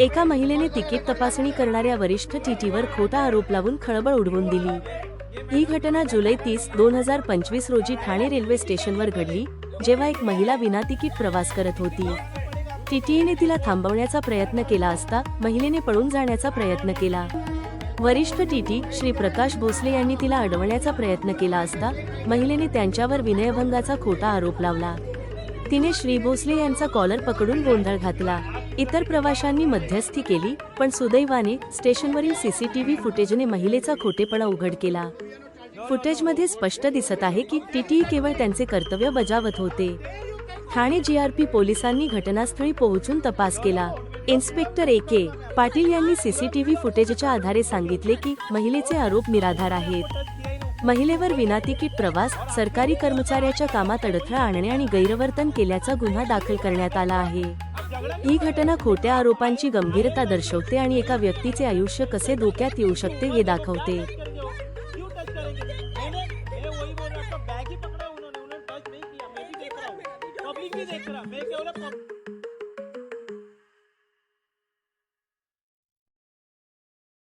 एका महिलेने तिकीट तपासणी करणाऱ्या वरिष्ठ टीटीवर खोटा आरोप लावून खळबळ उडवून दिली. ही घटना जुलै तीस दोन हजार पंचवीस रोजी ठाणे रेल्वे स्टेशनवर घडली जेव्हा एक महिला विना तिकीट प्रवास करत होती. टीटीईने तिला थांबवण्याचा प्रयत्न केला असता महिलेने पळून जाण्याचा प्रयत्न केला. वरिष्ठ टीटी श्री प्रकाश भोसले यांनी तिला अडवण्याचा प्रयत्न केला असता महिलेने त्यांच्यावर विनयभंगाचा खोटा आरोप लावला. तिने श्री भोसले यांचा कॉलर पकडून गोंधळ घातला. इतर प्रवाशांनी मध्यस्थी केली पण सुदैवाने स्टेशनवरील सीसीटीव्ही फुटेजने महिलेचा खोटेपणा उघड केला. फुटेजमध्ये स्पष्ट दिसत आहे की टीटीई केवळ त्यांचे कर्तव्य बजावत होते. ठाणे जीआरपी पोलिसांनी घटनास्थळी पोहोचून तपास केला. इन्स्पेक्टर ए के पाटील यांनी सीसीटीव्ही फुटेजच्या आधारे सांगितले की महिलेचे आरोप निराधार आहेत. महिलेवर विनातिकीट प्रवास सरकारी कर्मचाऱ्याच्या कामात अडथळा आणणे आणि गैरवर्तन केल्याचा गुन्हा दाखल करण्यात आला आहे. ही घटना खोट्या आरोपांची गंभीरता दर्शवते आणि एका व्यक्तीचे आयुष्य कसे धोक्यात येऊ शकते हे दाखवते. बैग ही पकड़ा उन्होंने उन्होंने टच नहीं किया मैं भी देख रहा हूँ पब्लिक भी देख रहा मैं केवल